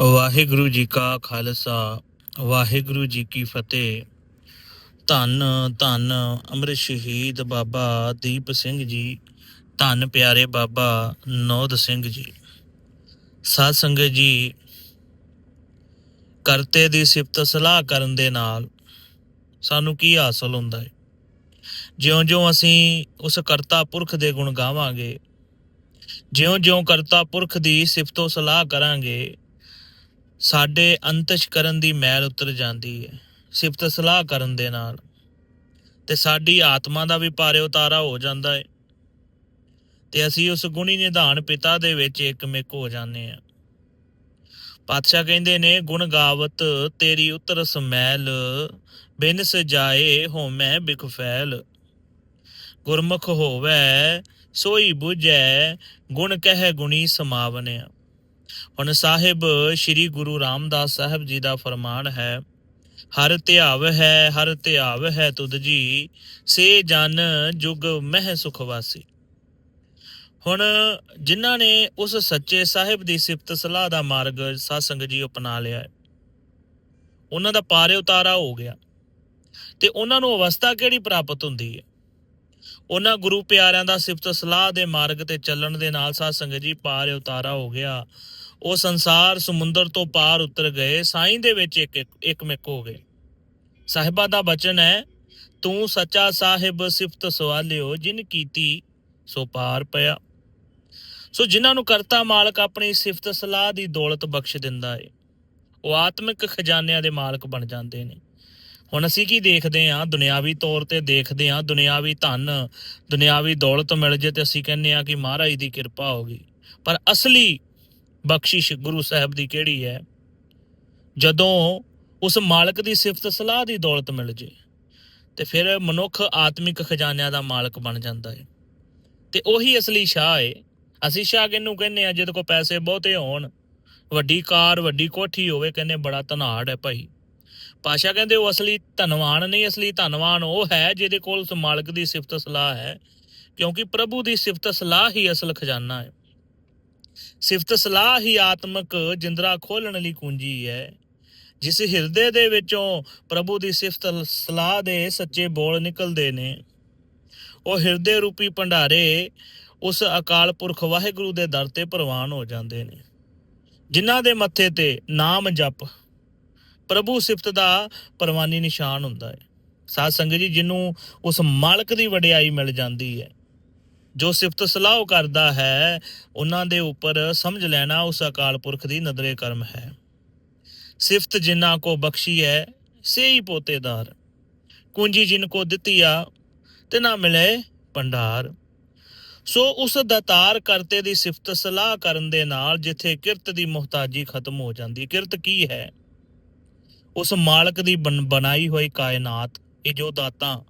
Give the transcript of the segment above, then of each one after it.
ਵਾਹਿਗੁਰੂ ਜੀ ਕਾ ਖਾਲਸਾ, ਵਾਹਿਗੁਰੂ ਜੀ ਕੀ ਫਤਿਹ। ਧੰਨ ਧੰਨ ਅੰਮ੍ਰਿਤ ਸ਼ਹੀਦ ਬਾਬਾ ਦੀਪ ਸਿੰਘ ਜੀ, ਧੰਨ ਪਿਆਰੇ ਬਾਬਾ ਨੌਦ ਸਿੰਘ ਜੀ। ਸਾਧ ਸੰਗਤ ਜੀ, ਕਰਤੇ ਦੀ ਸਿਫਤ ਸਲਾਹ ਕਰਨ ਦੇ ਨਾਲ ਸਾਨੂੰ ਕੀ ਹਾਸਲ ਹੁੰਦਾ ਹੈ? ਜਿਉਂ-ਜਿਉਂ ਅਸੀਂ ਉਸ ਕਰਤਾ ਪੁਰਖ ਦੇ ਗੁਣ ਗਾਵਾਂਗੇ, ਜਿਉਂ-ਜਿਉਂ ਕਰਤਾ ਪੁਰਖ ਦੀ ਸਿਫਤੋ ਸਲਾਹ ਕਰਾਂਗੇ ਸਾਡੇ ਅੰਤਸ਼ ਕਰਨ ਦੀ ਮੈਲ ਉਤਰ ਜਾਂਦੀ ਹੈ ਸਿਫਤ ਸਲਾਹ ਕਰਨ ਦੇ ਨਾਲ। ਤੇ ਸਾਡੀ ਆਤਮਾ ਦਾ ਵੀ ਪਾਰੇ ਉਤਾਰਾ ਹੋ ਜਾਂਦਾ ਹੈ ਤੇ ਅਸੀਂ ਉਸ ਗੁਣੀ ਨਿਧਾਨ ਪਿਤਾ ਦੇ ਵਿੱਚ ਇੱਕਮਿਕ ਹੋ ਜਾਂਦੇ ਆ। ਪਾਤਸ਼ਾਹ ਕਹਿੰਦੇ ਨੇ, ਗੁਣ ਗਾਵਤ ਤੇਰੀ ਉਤਰ ਸਮੈਲ, ਬਿਨ ਸਜਾਏ ਹੋਮੈ ਬਿਖਫੈਲ। ਗੁਰਮੁਖ ਹੋਵੇ, ਸੋਈ 부ਜੈ ਗੁਣ ਕਹਿ ਗੁਣੀ ਸਮਾਵਨਿਆ। ਹੁਣ ਸਾਹਿਬ ਸ੍ਰੀ ਗੁਰੂ ਰਾਮਦਾਸ ਸਾਹਿਬ ਜੀ ਦਾ ਫਰਮਾਨ ਹੈ, ਹਰ ਧਿਆਵ ਹੈ, ਹਰ ਧਿਆਵ ਹੈ ਤੁਧ ਜੀ, ਸੇ ਜਨ ਜੁਗ ਮਹਿ ਸੁਖ ਵਾਸੀ। ਹੁਣ ਜਿਨ੍ਹਾਂ ਨੇ ਉਸ ਸੱਚੇ ਸਾਹਿਬ ਦੀ ਸਿਫਤ ਸਲਾਹ ਦਾ ਮਾਰਗ ਸਾਧ ਜੀ ਅਪਣਾ ਲਿਆ ਹੈ, ਉਹਨਾਂ ਦਾ ਪਾਰੇ ਉਤਾਰਾ ਹੋ ਗਿਆ ਤੇ ਉਹਨਾਂ ਨੂੰ ਅਵਸਥਾ ਕਿਹੜੀ ਪ੍ਰਾਪਤ ਹੁੰਦੀ ਹੈ? ਉਹਨਾਂ ਗੁਰੂ ਪਿਆਰਿਆਂ ਦਾ ਸਿਫਤ ਸਲਾਹ ਦੇ ਮਾਰਗ ਤੇ ਚੱਲਣ ਦੇ ਨਾਲ ਸਾਧ ਸੰਗਤ ਜੀ ਪਾਰੇ ਉਤਾਰਾ ਹੋ ਗਿਆ। ਉਹ ਸੰਸਾਰ ਸਮੁੰਦਰ ਤੋਂ ਪਾਰ ਉਤਰ ਗਏ, ਸਾਈਂ ਦੇ ਵਿੱਚ ਇੱਕ ਇੱਕ ਮਿਕ ਹੋ ਗਏ। ਸਾਹਿਬਾ ਦਾ ਬਚਨ ਹੈ, ਤੂੰ ਸੱਚਾ ਸਾਹਿਬ ਸਿਫਤ ਸਵਾਲਿਓ, ਜਿਨ ਕੀਤੀ ਸੋ ਪਾਰ ਪਿਆ। ਸੋ ਜਿਨ੍ਹਾਂ ਨੂੰ ਕਰਤਾ ਮਾਲਕ ਆਪਣੀ ਸਿਫਤ ਸਲਾਹ ਦੀ ਦੌਲਤ ਬਖਸ਼ ਦਿੰਦਾ ਏ, ਉਹ ਆਤਮਿਕ ਖਜ਼ਾਨਿਆਂ ਦੇ ਮਾਲਕ ਬਣ ਜਾਂਦੇ ਨੇ। ਹੁਣ ਅਸੀਂ ਕੀ ਦੇਖਦੇ ਹਾਂ? ਦੁਨਿਆਵੀ ਤੌਰ ਤੇ ਦੇਖਦੇ ਹਾਂ, ਦੁਨਿਆਵੀ ਧਨ, ਦੁਨਿਆਵੀ ਦੌਲਤ ਮਿਲ ਜੇ ਤੇ ਅਸੀਂ ਕਹਿੰਦੇ ਹਾਂ ਕਿ ਮਹਾਰਾਜ ਦੀ ਕਿਰਪਾ ਹੋ ਗਈ। ਪਰ ਅਸਲੀ ਬਖਸ਼ਿਸ਼ ਗੁਰੂ ਸਾਹਿਬ ਦੀ ਕਿਹੜੀ ਹੈ? ਜਦੋਂ ਉਸ ਮਾਲਕ ਦੀ ਸਿਫਤ ਸਲਾਹ ਦੀ ਦੌਲਤ ਮਿਲ ਜੇ, ਤੇ ਫਿਰ ਮਨੁੱਖ ਆਤਮਿਕ ਖਜ਼ਾਨਿਆਂ ਦਾ ਮਾਲਕ ਬਣ ਜਾਂਦਾ ਹੈ ਤੇ ਉਹੀ ਅਸਲੀ ਸ਼ਾਹ ਹੈ ਅਸੀਂ ਸ਼ਾਹ ਕਿਹਨੂੰ ਕਹਿੰਦੇ ਆ? ਜਿਹਦੇ ਕੋਲ ਪੈਸੇ ਬਹੁਤੇ ਹੋਣ, ਵੱਡੀ ਕਾਰ, ਵੱਡੀ ਕੋਠੀ ਹੋਵੇ, ਕਹਿੰਦੇ ਬੜਾ ਧਨਾੜ ਹੈ ਭਾਈ। ਪਾਸ਼ਾ ਕਹਿੰਦੇ ਉਹ ਅਸਲੀ ਧਨਵਾਨ ਨਹੀਂ, ਅਸਲੀ ਧਨਵਾਨ ਉਹ ਹੈ ਜਿਹਦੇ ਕੋਲ ਉਸ ਮਾਲਕ ਦੀ ਸਿਫਤ ਸਲਾਹ ਹੈ, ਕਿਉਂਕਿ ਪ੍ਰਭੂ ਦੀ ਸਿਫਤ ਸਲਾਹ ਹੀ ਅਸਲ ਖਜ਼ਾਨਾ ਹੈ ਸਿਫਤ ਸਲਾਹ ਹੀ ਆਤਮਕ ਜਿੰਦਰਾ ਖੋਲਣ ਲਈ ਕੁੰਜੀ ਹੈ। ਜਿਸ ਹਿਰਦੇ ਦੇ ਵਿੱਚੋਂ ਪ੍ਰਭੂ ਦੀ ਸਿਫਤ ਸਲਾਹ ਦੇ ਸੱਚੇ ਬੋਲ ਨਿਕਲਦੇ ਨੇ। ਉਹ ਹਿਰਦੇ ਰੂਪੀ ਭੰਡਾਰੇ ਉਸ ਅਕਾਲ ਪੁਰਖ ਵਾਹਿਗੁਰੂ ਦੇ ਦਰ ਤੇ ਪ੍ਰਵਾਨ ਹੋ ਜਾਂਦੇ ਨੇ। ਜਿਨ੍ਹਾਂ ਦੇ ਮੱਥੇ ਤੇ ਨਾਮ ਜਪ, ਪ੍ਰਭੂ ਸਿਫਤ ਦਾ ਪਰਵਾਨੀ ਨਿਸ਼ਾਨ ਹੁੰਦਾ ਹੈ। ਸਾਧ ਸੰਗਤ ਜੀ ਜਿਹਨੂੰ ਉਸ ਮਾਲਕ ਦੀ ਵਡਿਆਈ ਮਿਲ ਜਾਂਦੀ ਹੈ। ਜੋ ਸਿਫਤ ਸਲਾਹ ਕਰਦਾ ਹੈ, ਉਹਨਾਂ ਦੇ ਉੱਪਰ ਸਮਝ ਲੈਣਾ ਉਸ ਅਕਾਲ ਪੁਰਖ ਦੀ ਨਦਰੇ ਕਰਮ ਹੈ। ਸਿਫਤ ਜਿਨ੍ਹਾਂ ਕੋ ਬਖਸ਼ੀ ਹੈ ਸੇ ਪੋਤੇਦਾਰ। ਕੁੰਜੀ ਜਿਨ ਕੋ ਦਿੱਤੀ ਆ ਤੇ ਨਾ ਮਿਲੇ ਭੰਡਾਰ ਸੋ ਉਸ ਦਾਤਾਰ ਕਰਤੇ ਦੀ ਸਿਫਤ ਸਲਾਹ ਕਰਨ ਦੇ ਨਾਲ ਜਿੱਥੇ ਕਿਰਤ ਦੀ ਮੁਹਤਾਜੀ ਖਤਮ ਹੋ ਜਾਂਦੀ ਕਿਰਤ ਕੀ ਹੈ? ਉਸ ਮਾਲਕ ਦੀ ਬਣ- ਬਣਾਈ ਹੋਈ ਕਾਇਨਾਤ, ਇਹ ਜੋ ਦਾਤਾਂ,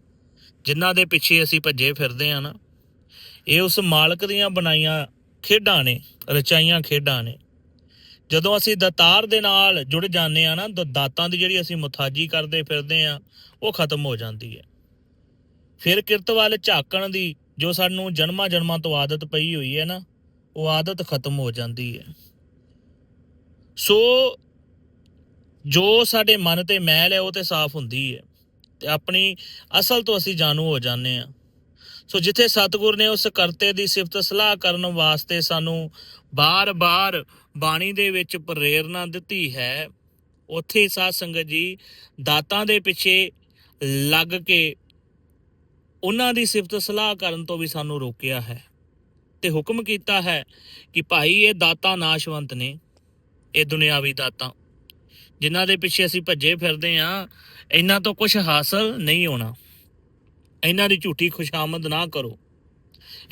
ਜਿਨ੍ਹਾਂ ਦੇ ਪਿੱਛੇ ਅਸੀਂ ਭੱਜੇ ਫਿਰਦੇ ਆ ਨਾ ਇਹ ਉਸ ਮਾਲਕ ਦੀਆਂ ਬਣਾਈਆਂ ਖੇਡਾਂ ਨੇ, ਰਚਾਈਆਂ ਖੇਡਾਂ ਨੇ। ਜਦੋਂ ਅਸੀਂ ਦਤਾਰ ਦੇ ਨਾਲ ਜੁੜ ਜਾਂਦੇ ਆ ਨਾ, ਦ- ਦਾਤਾਂ ਦੀ ਜਿਹੜੀ ਅਸੀਂ ਮੁਤਾਜੀ ਕਰਦੇ ਫਿਰਦੇ ਆ ਉਹ ਖਤਮ ਹੋ ਜਾਂਦੀ ਹੈ। ਫਿਰ ਕਿਰਤ ਵੱਲ ਝਾਕਣ ਦੀ ਜੋ ਸਾਨੂੰ ਜਨਮਾਂ ਜਨਮਾਂ ਤੋਂ ਆਦਤ ਪਈ ਹੋਈ ਹੈ ਨਾ, ਉਹ ਆਦਤ ਖਤਮ ਹੋ ਜਾਂਦੀ ਹੈ। ਸੋ ਜੋ ਸਾਡੇ ਮਨ ਤੇ ਮੈਲ ਹੈ, ਉਹ ਤੇ ਸਾਫ਼ ਹੁੰਦੀ ਹੈ। ਤੇ ਆਪਣੀ ਅਸਲ ਤੋਂ ਅਸੀਂ ਜਾਣੂ ਹੋ ਜਾਂਦੇ ਆ ਸੋ ਜਿੱਥੇ ਸਤਿਗੁਰ ਨੇ ਉਸ ਕਰਤੇ ਦੀ ਸਿਫਤ ਸਲਾਹ ਕਰਨ ਵਾਸਤੇ ਸਾਨੂੰ ਬਾਰ-ਬਾਰ ਬਾਣੀ ਦੇ ਵਿੱਚ ਪ੍ਰੇਰਣਾ ਦਿੱਤੀ ਹੈ, ਉੱਥੇ ਹੀ ਸਾਧ ਸੰਗਤ ਜੀ ਦਾਤਾਂ ਦੇ ਪਿੱਛੇ ਲੱਗ ਕੇ ਉਹਨਾਂ ਦੀ ਸਿਫਤ ਸਲਾਹ ਕਰਨ ਤੋਂ ਵੀ ਸਾਨੂੰ ਰੋਕਿਆ ਹੈ ਤੇ ਹੁਕਮ ਕੀਤਾ ਹੈ ਕਿ ਭਾਈ ਇਹ ਦਾਤਾ ਨਾਸ਼ਵੰਤ ਨੇ, ਇਹ ਦੁਨਿਆਵੀ ਦਾਤਾ, ਜਿਨ੍ਹਾਂ ਦੇ ਪਿੱਛੇ ਅਸੀਂ ਭੱਜੇ ਫਿਰਦੇ ਆ ਇਹਨਾਂ ਤੋਂ ਕੁਝ ਹਾਸਲ ਨਹੀਂ ਹੋਣਾ। ਇਹਨਾਂ ਦੀ ਝੂਠੀ ਖੁਸ਼ਾਮਦ ਨਾ ਕਰੋ।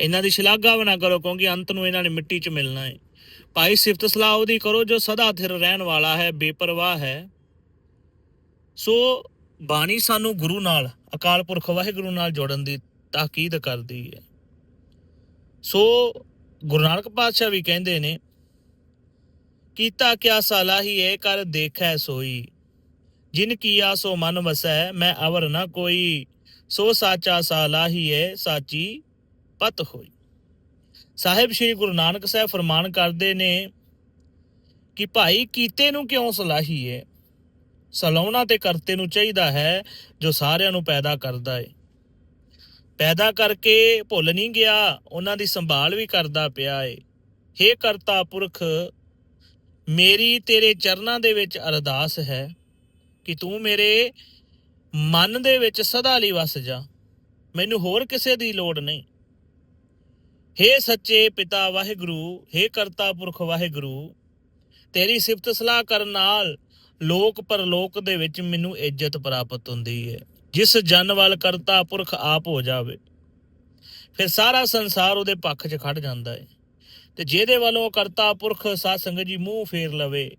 ਇਹਨਾਂ ਦੀ ਸ਼ਲਾਘਾ ਵੀ ਨਾ ਕਰੋ, ਕਿਉਂਕਿ ਅੰਤ ਨੂੰ ਇਹਨਾਂ ਨੇ ਮਿੱਟੀ 'ਚ ਮਿਲਣਾ ਹੈ ਭਾਈ ਸਿਫਤ ਸਲਾਹ ਉਹਦੀ ਕਰੋ, ਜੋ ਸਦਾ ਥਿਰ ਰਹਿਣ ਵਾਲਾ ਹੈ, ਬੇਪਰਵਾਹ ਹੈ। ਸੋ ਬਾਣੀ ਸਾਨੂੰ ਗੁਰੂ ਨਾਲ, ਅਕਾਲ ਪੁਰਖ ਵਾਹਿਗੁਰੂ ਨਾਲ ਜੋੜਨ ਦੀ ਤਾਕੀਦ ਕਰਦੀ ਹੈ। ਸੋ ਗੁਰੂ ਨਾਨਕ ਪਾਤਸ਼ਾਹ ਵੀ ਕਹਿੰਦੇ ਨੇ, ਕੀਤਾ ਕਿਆ ਸਲਾਹੀ ਹੈ ਕਰ ਦੇਖੈ ਸੋਈ। ਜਿਨ ਕੀਆ ਸੋ ਮਨ ਵਸੈ, ਮੈਂ ਅਵਰ ਨਾ ਕੋਈ। ਸੋ ਸਾਚਾ ਸਲਾਹੀ ਹੈ ਸਾਚੀ ਪਤ ਹੋਈ। ਸਾਹਿਬ ਸ੍ਰੀ ਗੁਰੂ ਨਾਨਕ ਸਾਹਿਬ ਫਰਮਾਨ ਕਰਦੇ ਨੇ ਕਿ ਭਾਈ ਕੀਤੇ ਨੂੰ ਕਿਉਂ ਸਲਾਹੀਏ ਸਲਾਉਣਾ ਤੇ ਕਰਤੇ ਨੂੰ ਚਾਹੀਦਾ ਹੈ ਜੋ ਸਾਰਿਆਂ ਨੂੰ ਪੈਦਾ ਕਰਦਾ ਏ। ਪੈਦਾ ਕਰਕੇ ਭੁੱਲ ਨਹੀਂ ਗਿਆ, ਉਹਨਾਂ ਦੀ ਸੰਭਾਲ ਵੀ ਕਰਦਾ ਪਿਆ ਏ। ਹੇ ਕਰਤਾ ਪੁਰਖ, ਮੇਰੀ ਤੇਰੇ ਚਰਨਾਂ ਦੇ ਵਿੱਚ ਅਰਦਾਸ ਹੈ ਕਿ ਤੂੰ ਮੇਰੇ ਮਨ ਦੇ ਵਿੱਚ ਸਦਾ ਲਈ ਵਸ ਜਾ। ਮੈਨੂੰ ਹੋਰ ਕਿਸੇ ਦੀ ਲੋੜ ਨਹੀਂ। ਹੇ ਸੱਚੇ ਪਿਤਾ ਵਾਹਿਗੁਰੂ, ਹੇ ਕਰਤਾ ਪੁਰਖ ਵਾਹਿਗੁਰੂ, ਤੇਰੀ ਸਿਫਤ ਸਲਾਹ ਕਰਨ ਨਾਲ ਲੋਕ ਪਰਲੋਕ ਦੇ ਵਿੱਚ ਮੈਨੂੰ ਇੱਜ਼ਤ ਪ੍ਰਾਪਤ ਹੁੰਦੀ ਹੈ ਜਿਸ ਜਨ ਵੱਲ ਕਰਤਾ ਪੁਰਖ ਆਪ ਹੋ ਜਾਵੇ, ਫਿਰ ਸਾਰਾ ਸੰਸਾਰ ਉਹਦੇ ਪੱਖ 'ਚ ਖੜ ਜਾਂਦਾ ਹੈ ਤੇ ਜਿਹਦੇ ਵੱਲੋਂ ਕਰਤਾ ਪੁਰਖ ਸਾਧ ਸੰਗਤ ਜੀ ਮੂੰਹ ਫੇਰ ਲਵੇ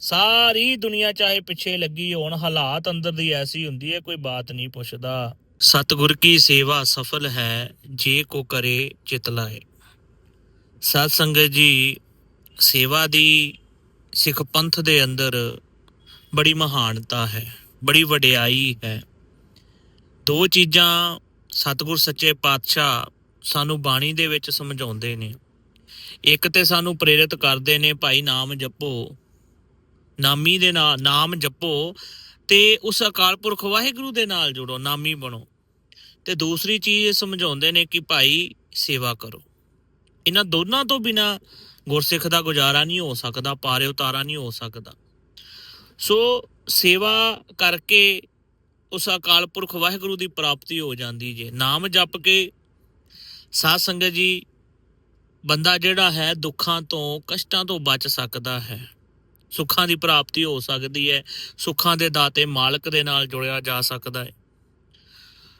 ਸਾਰੀ ਦੁਨੀਆ ਚਾਹੇ ਪਿੱਛੇ ਲੱਗੀ ਹੋਣ, ਹਾਲਾਤ ਅੰਦਰ ਦੀ ਐਸੀ ਹੁੰਦੀ ਹੈ, ਕੋਈ ਬਾਤ ਨਹੀਂ ਪੁੱਛਦਾ। ਸਤਿਗੁਰ ਕੀ ਸੇਵਾ ਸਫਲ ਹੈ, ਜੇ ਕੋ ਕਰੇ ਚਿਤ ਲਾਏ। ਸਾਧ ਸੰਗਤ ਜੀ, ਸੇਵਾ ਦੀ ਸਿੱਖ ਪੰਥ ਦੇ ਅੰਦਰ ਬੜੀ ਮਹਾਨਤਾ ਹੈ, ਬੜੀ ਵਡਿਆਈ ਹੈ। ਦੋ ਚੀਜ਼ਾਂ ਸਤਿਗੁਰ ਸੱਚੇ ਪਾਤਸ਼ਾਹ ਸਾਨੂੰ ਬਾਣੀ ਦੇ ਵਿੱਚ ਸਮਝਾਉਂਦੇ ਨੇ। ਇੱਕ ਤੇ ਸਾਨੂੰ ਪ੍ਰੇਰਿਤ ਕਰਦੇ ਨੇ, ਭਾਈ ਨਾਮ ਜਪੋ। ਨਾਮੀ ਦੇ ਨਾਲ ਨਾਮ ਜਪੋ ਤੇ ਉਸ ਅਕਾਲ ਪੁਰਖ ਵਾਹਿਗੁਰੂ ਦੇ ਨਾਲ ਜੁੜੋ, ਨਾਮੀ ਬਣੋ। ਤੇ ਦੂਸਰੀ ਚੀਜ਼ ਸਮਝਾਉਂਦੇ ਨੇ ਕਿ ਭਾਈ ਸੇਵਾ ਕਰੋ। ਇਹਨਾਂ ਦੋਨਾਂ ਤੋਂ ਬਿਨਾ ਗੁਰਸਿੱਖ ਦਾ ਗੁਜ਼ਾਰਾ ਨਹੀਂ ਹੋ ਸਕਦਾ, ਪਾਰੇ ਉਤਾਰਾ ਨਹੀਂ ਹੋ ਸਕਦਾ। ਸੋ ਸੇਵਾ ਕਰਕੇ ਉਸ ਅਕਾਲ ਪੁਰਖ ਵਾਹਿਗੁਰੂ ਦੀ ਪ੍ਰਾਪਤੀ ਹੋ ਜਾਂਦੀ ਜੇ। ਨਾਮ ਜਪ ਕੇ ਸਾਧ ਸੰਗਤ ਜੀ, ਬੰਦਾ ਜਿਹੜਾ ਹੈ ਦੁੱਖਾਂ ਤੋਂ, ਕਸ਼ਟਾਂ ਤੋਂ ਬਚ ਸਕਦਾ ਹੈ। ਸੁੱਖਾਂ ਦੀ ਪ੍ਰਾਪਤੀ ਹੋ ਸਕਦੀ ਹੈ। ਸੁੱਖਾਂ ਦੇ ਦਾਤੇ ਮਾਲਕ ਦੇ ਨਾਲ ਜੁੜਿਆ ਜਾ ਸਕਦਾ ਹੈ।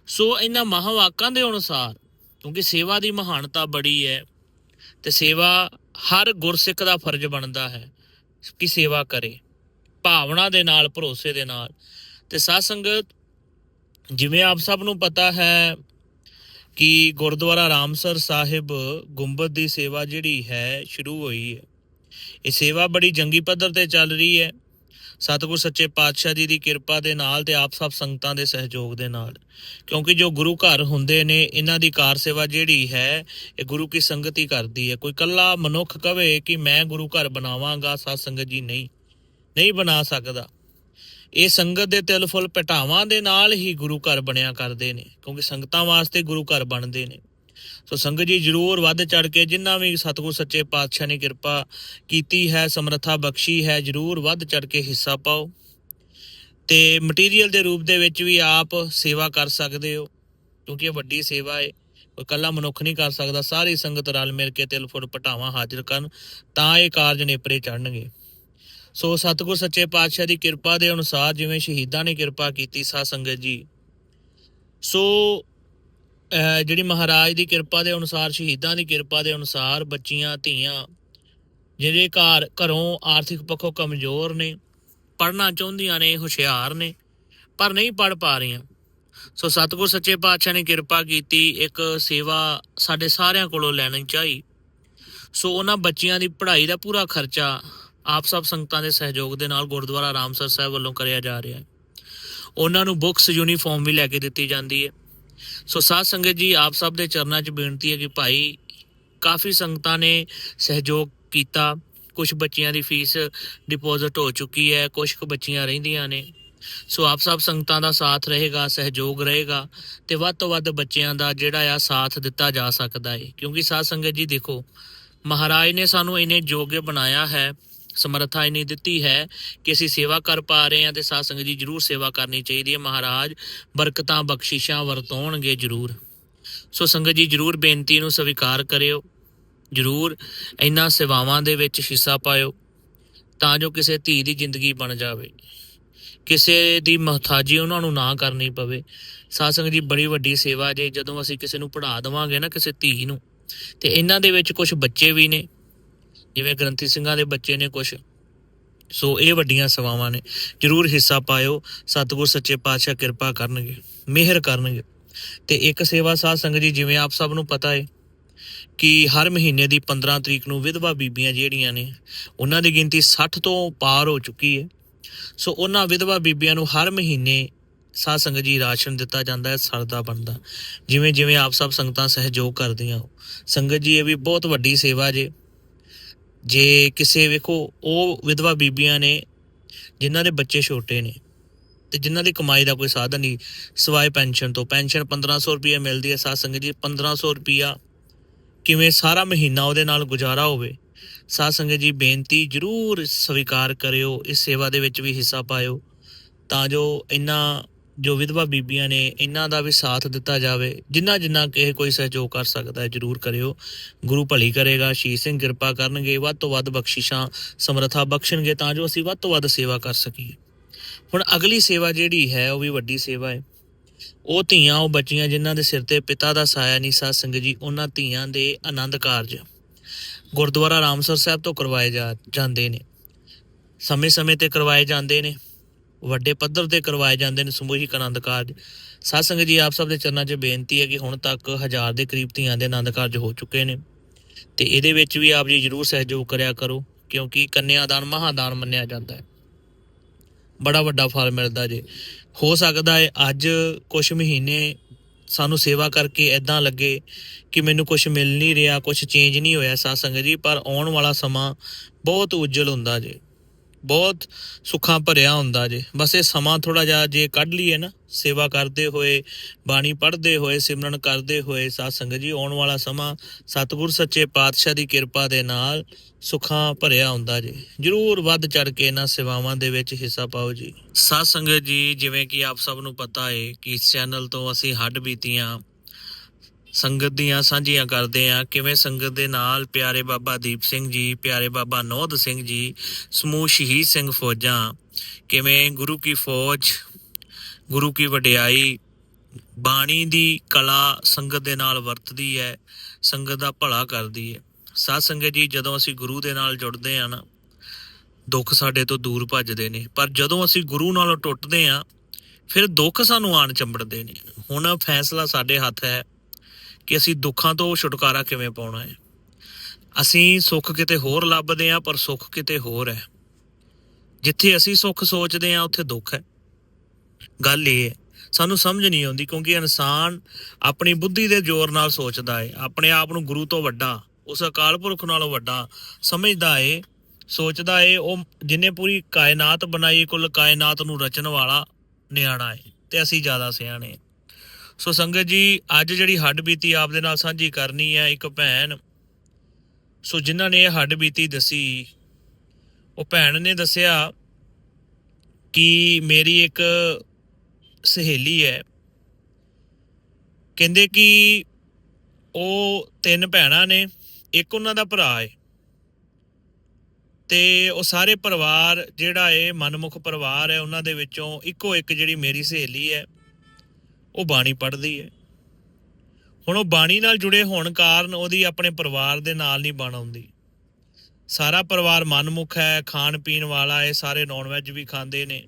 ਸੋ ਇਹਨਾਂ ਮਹਾਵਾਕਾਂ ਦੇ ਅਨੁਸਾਰ, ਕਿਉਂਕਿ ਸੇਵਾ ਦੀ ਮਹਾਨਤਾ ਬੜੀ ਹੈ, ਤੇ ਸੇਵਾ ਹਰ ਗੁਰਸਿੱਖ ਦਾ ਫਰਜ਼ ਬਣਦਾ ਹੈ ਕਿ ਸੇਵਾ ਕਰੇ। ਭਾਵਨਾ ਦੇ ਨਾਲ, ਭਰੋਸੇ ਦੇ ਨਾਲ। ਤੇ ਸਾਧ ਸੰਗਤ ਜਿਵੇਂ ਆਪ ਸਭ ਨੂੰ ਪਤਾ ਹੈ ਕਿ ਗੁਰਦੁਆਰਾ ਰਾਮਸਰ ਸਾਹਿਬ ਗੁੰਬਦ ਦੀ ਸੇਵਾ ਜਿਹੜੀ ਹੈ, ਸ਼ੁਰੂ ਹੋਈ ਹੈ। ਇਹ ਸੇਵਾ ਬੜੀ ਜੰਗੀ ਪੱਧਰ ਤੇ ਚੱਲ ਰਹੀ ਹੈ। ਸਤਿਗੁਰ ਸੱਚੇ ਪਾਤਸ਼ਾਹ ਜੀ ਦੀ ਕਿਰਪਾ ਦੇ ਨਾਲ ਤੇ ਆਪ ਸਭ ਸੰਗਤਾਂ ਦੇ ਸਹਿਯੋਗ ਦੇ ਨਾਲ। ਕਿਉਂਕਿ ਜੋ ਗੁਰੂ ਘਰ ਹੁੰਦੇ ਨੇ, ਇਹਨਾਂ ਦੀ ਕਾਰ ਸੇਵਾ ਜਿਹੜੀ ਹੈ, ਇਹ ਗੁਰੂ ਕੀ ਸੰਗਤ ਹੀ ਕਰਦੀ ਹੈ। ਕੋਈ ਕੱਲਾ ਮਨੁੱਖ ਕਵੇ ਕਿ ਮੈਂ ਗੁਰੂ ਘਰ ਬਣਾਵਾਂਗਾ, ਸਾਧ ਸੰਗਤ ਜੀ ਨਹੀਂ ਨਹੀਂ ਬਣਾ ਸਕਦਾ। ਇਹ ਸੰਗਤ ਦੇ ਤਿਲ ਫੁੱਲ ਪਟਾਵਾਂ ਦੇ ਨਾਲ ਹੀ ਗੁਰੂ ਘਰ ਬਣਿਆ ਕਰਦੇ ਨੇ, ਕਿਉਂਕਿ ਸੰਗਤਾਂ ਵਾਸਤੇ ਗੁਰੂ ਘਰ ਬਣਦੇ ਨੇ। ਸੋ ਸੰਗਤ ਜੀ ਜਰੂਰ ਵੱਧ ਚੜ ਕੇ ਜਿੰਨਾ ਵੀ ਸਤਿਗੁਰ ਸੱਚੇ ਪਾਤਸ਼ਾਹ ਨੇ ਕਿਰਪਾ ਕੀਤੀ ਹੈ, ਸਮਰੱਥਾ ਬਖਸ਼ੀ ਹੈ, ਜਰੂਰ ਵੱਧ ਚੜ ਕੇ ਹਿੱਸਾ ਪਾਓ। ਤੇ ਮਟੀਰੀਅਲ ਦੇ ਰੂਪ ਦੇ ਵਿੱਚ ਵੀ ਆਪ ਸੇਵਾ ਕਰ ਸਕਦੇ ਹੋ, ਕਿਉਂਕਿ ਇਹ ਵੱਡੀ ਸੇਵਾ ਹੈ ਕੋਈ ਕੱਲਾ ਮਨੁੱਖ ਨਹੀਂ ਕਰ ਸਕਦਾ, ਸਾਰੀ ਸੰਗਤ ਰਲ ਮਿਲ ਕੇ ਤਿਲ ਫੁੱਲ ਪਟਾਵਾਂ ਹਾਜ਼ਰ ਕਰਨ, ਤਾਂ ਇਹ ਕਾਰਜ ਨੇਪਰੇ ਚੜਨਗੇ ਸੋ ਸਤਿਗੁਰ ਸੱਚੇ ਪਾਤਸ਼ਾਹ ਦੀ ਕਿਰਪਾ ਦੇ ਅਨੁਸਾਰ ਜਿਵੇਂ ਸ਼ਹੀਦਾਂ ਨੇ ਕਿਰਪਾ ਕੀਤੀ ਸਾਧ ਸੰਗਤ ਜੀ। ਸੋ ਜਿਹੜੀ ਮਹਾਰਾਜ ਦੀ ਕਿਰਪਾ ਦੇ ਅਨੁਸਾਰ, ਸ਼ਹੀਦਾਂ ਦੀ ਕਿਰਪਾ ਦੇ ਅਨੁਸਾਰ ਬੱਚੀਆਂ, ਧੀਆਂ ਜਿਹੜੇ ਘਰ, ਘਰੋਂ ਆਰਥਿਕ ਪੱਖੋਂ ਕਮਜ਼ੋਰ ਨੇ, ਪੜ੍ਹਨਾ ਚਾਹੁੰਦੀਆਂ ਨੇ, ਹੁਸ਼ਿਆਰ ਨੇ, ਪਰ ਨਹੀਂ ਪੜ੍ਹ ਪਾ ਰਹੀਆਂ। ਸੋ ਸਤਿਗੁਰ ਸੱਚੇ ਪਾਤਸ਼ਾਹ ਨੇ ਕਿਰਪਾ ਕੀਤੀ, ਇੱਕ ਸੇਵਾ ਸਾਡੇ ਸਾਰਿਆਂ ਕੋਲੋਂ ਲੈਣੀ ਚਾਹੀ। ਸੋ ਉਹਨਾਂ ਬੱਚਿਆਂ ਦੀ ਪੜ੍ਹਾਈ ਦਾ ਪੂਰਾ ਖਰਚਾ ਆਪ ਸਭ ਸੰਗਤਾਂ ਦੇ ਸਹਿਯੋਗ ਦੇ ਨਾਲ ਗੁਰਦੁਆਰਾ ਰਾਮਸਰ ਸਾਹਿਬ ਵੱਲੋਂ ਕਰਿਆ ਜਾ ਰਿਹਾ ਹੈ। ਉਹਨਾਂ ਨੂੰ ਬੁੱਕਸ, ਯੂਨੀਫਾਰਮ ਵੀ ਲੈ ਕੇ ਦਿੱਤੀ ਜਾਂਦੀ ਹੈ। ਸੋ ਸਾਧ ਸੰਗਤ ਜੀ, ਆਪ ਸਭ ਦੇ ਚਰਨਾਂ 'ਚ ਬੇਨਤੀ ਹੈ ਕਿ ਭਾਈ ਕਾਫੀ ਸੰਗਤਾਂ ਨੇ ਸਹਿਯੋਗ ਕੀਤਾ। ਕੁਝ ਬੱਚਿਆਂ ਦੀ ਫੀਸ ਡਿਪੋਜ਼ਿਟ ਹੋ ਚੁੱਕੀ ਹੈ ਕੁਝ ਕੁ ਬੱਚੀਆਂ ਰਹਿੰਦੀਆਂ ਨੇ। ਸੋ ਆਪ ਸਭ ਸੰਗਤਾਂ ਦਾ ਸਾਥ ਰਹੇਗਾ, ਸਹਿਯੋਗ ਰਹੇਗਾ ਤੇ ਵੱਧ ਤੋਂ ਵੱਧ ਬੱਚਿਆਂ ਦਾ ਜਿਹੜਾ ਆ ਸਾਥ ਦਿੱਤਾ ਜਾ ਸਕਦਾ ਹੈ ਕਿਉਂਕਿ ਸਾਧ ਸੰਗਤ ਜੀ ਦੇਖੋ, ਮਹਾਰਾਜ ਨੇ ਸਾਨੂੰ ਇਹਨੇ ਯੋਗ ਬਣਾਇਆ ਹੈ ਸਮਰੱਥਾ ਇਨੀ ਦਿੱਤੀ ਹੈ ਕਿ ਅਸੀਂ ਸੇਵਾ ਕਰ ਪਾ ਰਹੇ ਹਾਂ ਤੇ ਸਾਧ ਸੰਗਤ ਜੀ ਜਰੂਰ ਸੇਵਾ ਕਰਨੀ ਚਾਹੀਦੀ ਹੈ। ਮਹਾਰਾਜ, ਬਰਕਤਾਂ, ਬਖਸ਼ਿਸ਼ਾਂ ਵਰਤੋਣਗੇ ਜਰੂਰ। ਸੋ ਸੰਗਤ ਜੀ, ਜਰੂਰ ਬੇਨਤੀ ਨੂੰ ਸਵੀਕਾਰ ਕਰਿਓ। ਜਰੂਰ ਇਹਨਾਂ ਸੇਵਾਵਾਂ ਦੇ ਵਿੱਚ ਹਿੱਸਾ ਪਾਇਓ ਤਾਂ ਜੋ ਕਿਸੇ ਧੀ ਦੀ ਜ਼ਿੰਦਗੀ ਬਣ ਜਾਵੇ। ਕਿਸੇ ਦੀ ਮਹਤਾਜੀ ਉਹਨਾਂ ਨੂੰ ਨਾ ਕਰਨੀ ਪਵੇ। ਸਾਧ ਸੰਗਤ ਜੀ, ਬੜੀ ਵੱਡੀ ਸੇਵਾ ਜੇ ਜਦੋਂ ਅਸੀਂ ਕਿਸੇ ਨੂੰ ਪੜ੍ਹਾ ਦੇਵਾਂਗੇ ਨਾ ਕਿਸੇ ਧੀ ਨੂੰ, ਤੇ ਇਹਨਾਂ ਦੇ ਵਿੱਚ ਕੁਝ ਬੱਚੇ ਵੀ ਨੇ ਜਿਵੇਂ ਗ੍ਰੰਥੀ ਸਿੰਘਾਂ ਦੇ ਬੱਚੇ ਨੇ ਕੁਝ ਸੋ ਇਹ ਵੱਡੀਆਂ ਸੇਵਾਵਾਂ ਨੇ। ਜਰੂਰ ਹਿੱਸਾ ਪਾਇਓ, ਸਤਿਗੁਰ ਸੱਚੇ ਪਾਤਸ਼ਾਹ ਕਿਰਪਾ ਕਰਨਗੇ, ਮਿਹਰ ਕਰਨਗੇ। ਤੇ ਇੱਕ ਸੇਵਾ ਸਾਧ ਸੰਗਤ ਜੀ, ਜਿਵੇਂ ਆਪ ਸਭ ਨੂੰ ਪਤਾ ਹੈ ਕਿ ਹਰ ਮਹੀਨੇ ਦੀ 15 ਤਰੀਕ ਨੂੰ ਵਿਧਵਾ ਬੀਬੀਆਂ ਜਿਹੜੀਆਂ ਨੇ, ਉਹਨਾਂ ਦੀ ਗਿਣਤੀ 60 ਤੋਂ ਪਾਰ ਹੋ ਚੁੱਕੀ ਹੈ ਸੋ ਉਹਨਾਂ ਵਿਧਵਾ ਬੀਬੀਆਂ ਨੂੰ ਹਰ ਮਹੀਨੇ ਸਾਧ ਸੰਗਤ ਜੀ ਰਾਸ਼ਨ ਦਿੱਤਾ ਜਾਂਦਾ ਹੈ ਸਰਦਾ ਬਣਦਾ। ਜਿਵੇਂ ਜਿਵੇਂ ਆਪ ਸਭ ਸੰਗਤਾਂ ਸਹਿਯੋਗ ਕਰਦੀਆਂ ਹੋ। ਸੰਗਤ ਜੀ, ਇਹ ਵੀ ਬਹੁਤ ਵੱਡੀ ਸੇਵਾ ਜੇ। ਜੇ ਕਿਸੇ, ਵੇਖੋ, ਉਹ ਵਿਧਵਾ ਬੀਬੀਆਂ ਨੇ, ਜਿਨ੍ਹਾਂ ਦੇ ਬੱਚੇ ਛੋਟੇ ਨੇ, ਤੇ ਜਿਨ੍ਹਾਂ ਦੀ ਕਮਾਈ ਦਾ ਕੋਈ ਸਾਧਨ ਨਹੀਂ, ਸਿਵਾਏ ਪੈਨਸ਼ਨ ਤੋਂ। ਪੈਨਸ਼ਨ 1500 ਰੁਪਏ ਮਿਲਦੀ ਹੈ, ਸਾਧ ਸੰਗਤ ਜੀ 1500 ਰੁਪਿਆ ਕਿਵੇਂ ਸਾਰਾ ਮਹੀਨਾ ਉਹਦੇ ਨਾਲ ਗੁਜ਼ਾਰਾ ਹੋਵੇ? ਸਾਧ ਸੰਗਤ ਜੀ, ਬੇਨਤੀ ਜਰੂਰ ਸਵੀਕਾਰ ਕਰਿਓ, ਇਸ ਸੇਵਾ ਦੇ ਵਿੱਚ ਵੀ ਹਿੱਸਾ ਪਾਇਓ, ਤਾਂ ਜੋ ਇਹਨਾਂ ਜੋ ਵਿਧਵਾ ਬੀਬੀਆਂ ਨੇ ਇਹਨਾਂ ਦਾ ਵੀ ਸਾਥ ਦਿੱਤਾ ਜਾਵੇ, ਜਿੰਨਾ ਜਿੰਨਾ ਕਿਸੇ ਕੋਈ ਸਹਿਯੋਗ ਕਰ ਸਕਦਾ ਹੈ, ਜਰੂਰ ਕਰਿਓ। ਗੁਰੂ ਭਲੀ ਕਰੇਗਾ ਸ਼ੀਸ਼ ਸਿੰਘ ਕਿਰਪਾ ਕਰਨਗੇ, ਵੱਧ ਤੋਂ ਵੱਧ ਬਖਸ਼ਿਸ਼ਾਂ ਸਮਰੱਥਾ ਬਖਸ਼ਣਗੇ ਤਾਂ ਜੋ ਅਸੀਂ ਵੱਧ ਤੋਂ ਵੱਧ ਸੇਵਾ ਕਰ ਸਕੀਏ। ਹੁਣ ਅਗਲੀ ਸੇਵਾ ਜਿਹੜੀ ਹੈ, ਉਹ ਵੀ ਵੱਡੀ ਸੇਵਾ ਹੈ। ਉਹ ਧੀਆਂ, ਉਹ ਬੱਚੀਆਂ ਜਿਨ੍ਹਾਂ ਦੇ ਸਿਰ ਤੇ ਪਿਤਾ ਦਾ ਸਾਇਆ ਨਹੀਂ, ਸਾਧ ਸੰਗਤ ਜੀ, ਉਹਨਾਂ ਧੀਆਂ ਦੇ ਆਨੰਦ ਕਾਰਜ ਗੁਰਦੁਆਰਾ ਰਾਮਸਰ ਸਾਹਿਬ ਤੋਂ ਕਰਵਾਏ ਜਾ, ਜਾਂਦੇ ਨੇ। ਸਮੇਂ-ਸਮੇਂ ਤੇ ਕਰਵਾਏ ਜਾਂਦੇ ਨੇ। ਵੱਡੇ ਪੱਧਰ ਤੇ ਕਰਵਾਏ ਜਾਂਦੇ ਨੇ ਸਮੂਹਿਕ ਆਨੰਦ ਕਾਰਜ। ਸਾਧ ਜੀ, ਆਪ ਸਭ ਦੇ ਚਰਨਾਂ 'ਚ ਬੇਨਤੀ ਹੈ ਕਿ ਹੁਣ ਤੱਕ ਹਜ਼ਾਰ ਦੇ ਕਰੀਬ ਧੀਆਂ ਦੇ ਆਨੰਦ ਕਾਰਜ ਹੋ ਚੁੱਕੇ ਨੇ। ਤੇ ਇਹਦੇ ਵਿੱਚ ਵੀ ਆਪ ਜੀ ਜਰੂਰ ਸਹਿਯੋਗ ਕਰਿਆ ਕਰੋ, ਕਿਉਂਕਿ ਕੰਨਿਆਦਾਨ ਮਹਾਦਾਨ ਮੰਨਿਆ ਜਾਂਦਾ ਹੈ। ਬੜਾ ਵੱਡਾ ਫਲ ਮਿਲਦਾ ਜੇ। ਹੋ ਸਕਦਾ ਹੈ ਅੱਜ ਕੁਝ ਮਹੀਨੇ ਸਾਨੂੰ ਸੇਵਾ ਕਰਕੇ ਐਦਾਂ ਲੱਗੇ ਕਿ ਮੈਨੂੰ ਕੁਝ ਮਿਲ ਨਹੀਂ ਰਿਹਾ ਕੁਝ ਚੇਂਜ ਨਹੀਂ ਹੋਇਆ ਸਾਧ ਸੰਗਤ ਜੀ, ਪਰ ਆਉਣ ਵਾਲਾ ਸਮਾਂ ਬਹੁਤ ਉਜਲ ਹੁੰਦਾ ਜੇ। ਬਹੁਤ ਸੁੱਖਾਂ ਭਰਿਆ ਹੁੰਦਾ ਜੇ। ਬਸ ਇਹ ਸਮਾਂ ਥੋੜਾ ਜਿਹਾ ਜੇ ਕੱਢ ਲਈਏ ਨਾ, ਸੇਵਾ ਕਰਦੇ ਹੋਏ, ਬਾਣੀ ਪੜ੍ਹਦੇ ਹੋਏ, ਸਿਮਰਨ ਕਰਦੇ ਹੋਏ, ਸਾਧ ਸੰਗਤ ਜੀ, ਆਉਣ ਵਾਲਾ ਸਮਾਂ ਸਤਿਗੁਰ ਸੱਚੇ ਪਾਤਸ਼ਾਹ ਦੀ ਕਿਰਪਾ ਦੇ ਨਾਲ ਸੁੱਖਾਂ ਭਰਿਆ ਹੁੰਦਾ ਜੀ। ਜਰੂਰ ਵੱਧ ਚੜ ਕੇ ਇਹਨਾਂ ਸੇਵਾਵਾਂ ਦੇ ਵਿੱਚ ਹਿੱਸਾ ਪਾਓ ਜੀ। ਸਾਧ ਸੰਗਤ ਜੀ, ਜਿਵੇਂ ਕਿ ਆਪ ਸਭ ਨੂੰ ਪਤਾ ਹੈ ਕਿ ਇਸ ਚੈਨਲ ਤੋਂ ਅਸੀਂ ਹੱਡ ਬੀਤੀਆਂ। ਸੰਗਤ ਦੀਆਂ ਸਾਂਝੀਆਂ ਕਰਦੇ ਆ ਕਿਵੇਂ ਸੰਗਤ ਦੇ ਨਾਲ ਪਿਆਰੇ ਬਾਬਾ ਦੀਪ ਸਿੰਘ ਜੀ, ਪਿਆਰੇ ਬਾਬਾ ਨੋਦ ਸਿੰਘ ਜੀ, ਸਮੂਹ ਸ਼ਹੀਦ ਸਿੰਘ ਫੌਜਾਂ, ਕਿਵੇਂ ਗੁਰੂ ਕੀ ਫੌਜ, ਗੁਰੂ ਕੀ ਵਡਿਆਈ, ਬਾਣੀ ਦੀ ਕਲਾ ਸੰਗਤ ਦੇ ਨਾਲ ਵਰਤਦੀ ਹੈ, ਸੰਗਤ ਦਾ ਭਲਾ ਕਰਦੀ ਹੈ। ਸਾਧ ਸੰਗਤ ਜੀ, ਜਦੋਂ ਅਸੀਂ ਗੁਰੂ ਦੇ ਨਾਲ ਜੁੜਦੇ ਆ ਨਾ, ਦੁੱਖ ਸਾਡੇ ਤੋਂ ਦੂਰ ਭੱਜਦੇ ਨੇ। ਪਰ ਜਦੋਂ ਅਸੀਂ ਗੁਰੂ ਨਾਲੋਂ ਟੁੱਟਦੇ ਆ ਫਿਰ ਦੁੱਖ ਸਾਨੂੰ ਆਣ ਚੰਬੜਦੇ ਨੇ। ਹੁਣ ਫੈਸਲਾ ਸਾਡੇ ਹੱਥ ਹੈ। ਕਿ ਅਸੀਂ ਦੁੱਖਾਂ ਤੋਂ ਛੁਟਕਾਰਾ ਕਿਵੇਂ ਪਾਉਣਾ ਹੈ? ਅਸੀਂ ਸੁੱਖ ਕਿਤੇ ਹੋਰ ਲੱਭਦੇ ਆ ਪਰ ਸੁੱਖ ਕਿਤੇ ਹੋਰ ਹੈ। ਜਿੱਥੇ ਅਸੀਂ ਸੁੱਖ ਸੋਚਦੇ ਆ ਉੱਥੇ ਦੁੱਖ ਹੈ। ਗੱਲ ਇਹ ਹੈ, ਸਾਨੂੰ ਸਮਝ ਨਹੀਂ ਆਉਂਦੀ ਕਿਉਂਕਿ ਇਨਸਾਨ ਆਪਣੀ ਬੁੱਧੀ ਦੇ ਜ਼ੋਰ ਨਾਲ ਸੋਚਦਾ ਹੈ, ਆਪਣੇ ਆਪ ਨੂੰ ਗੁਰੂ ਤੋਂ ਵੱਡਾ, ਉਸ ਅਕਾਲ ਪੁਰਖ ਨਾਲੋਂ ਵੱਡਾ ਸਮਝਦਾ ਏ ਸੋਚਦਾ ਏ ਉਹ ਜਿਨੇ ਪੂਰੀ ਕਾਇਨਾਤ ਬਣਾਈ, ਕੁੱਲ ਕਾਇਨਾਤ ਨੂੰ ਰਚਣ ਵਾਲਾ ਨਿਆਣਾ ਹੈ ਤੇ ਅਸੀਂ ਜ਼ਿਆਦਾ ਸਿਆਣੇ ਹਾਂ। ਸੋ ਸੰਗਤ ਜੀ, ਅੱਜ ਜਿਹੜੀ ਹੱਡ ਬੀਤੀ ਆਪ ਦੇ ਨਾਲ ਸਾਂਝੀ ਕਰਨੀ ਹੈ ਇੱਕ ਭੈਣ। ਸੋ ਜਿਨ੍ਹਾਂ ਨੇ ਇਹ ਹੱਡ ਬੀਤੀ ਦੱਸੀ, ਉਹ ਭੈਣ ਨੇ ਦੱਸਿਆ ਕਿ ਮੇਰੀ ਇੱਕ ਸਹੇਲੀ ਹੈ। ਕਹਿੰਦੇ ਕਿ ਉਹ ਤਿੰਨ ਭੈਣਾਂ ਨੇ, ਇੱਕ ਉਹਨਾਂ ਦਾ ਭਰਾ ਹੈ। ਤੇ ਉਹ ਸਾਰੇ ਪਰਿਵਾਰ, ਜਿਹੜਾ ਹੈ ਮਨਮੁਖ ਪਰਿਵਾਰ ਹੈ, ਉਹਨਾਂ ਦੇ ਵਿੱਚੋਂ ਇੱਕੋ ਇੱਕ ਜਿਹੜੀ ਮੇਰੀ ਸਹੇਲੀ ਹੈ। ਉਹ ਬਾਣੀ ਪੜ੍ਹਦੀ ਹੈ ਹੁਣ ਉਹ ਬਾਣੀ ਨਾਲ ਜੁੜੇ ਹੋਣ ਕਾਰਨ ਉਹਦੀ ਆਪਣੇ ਪਰਿਵਾਰ ਦੇ ਨਾਲ ਨਹੀਂ ਬਣ ਆਉਂਦੀ। ਸਾਰਾ ਪਰਿਵਾਰ ਮਨਮੁਖ ਹੈ, ਖਾਣ ਪੀਣ ਵਾਲਾ ਹੈ ਸਾਰੇ ਨੌਨ ਵੈਜ ਵੀ ਖਾਂਦੇ ਨੇ।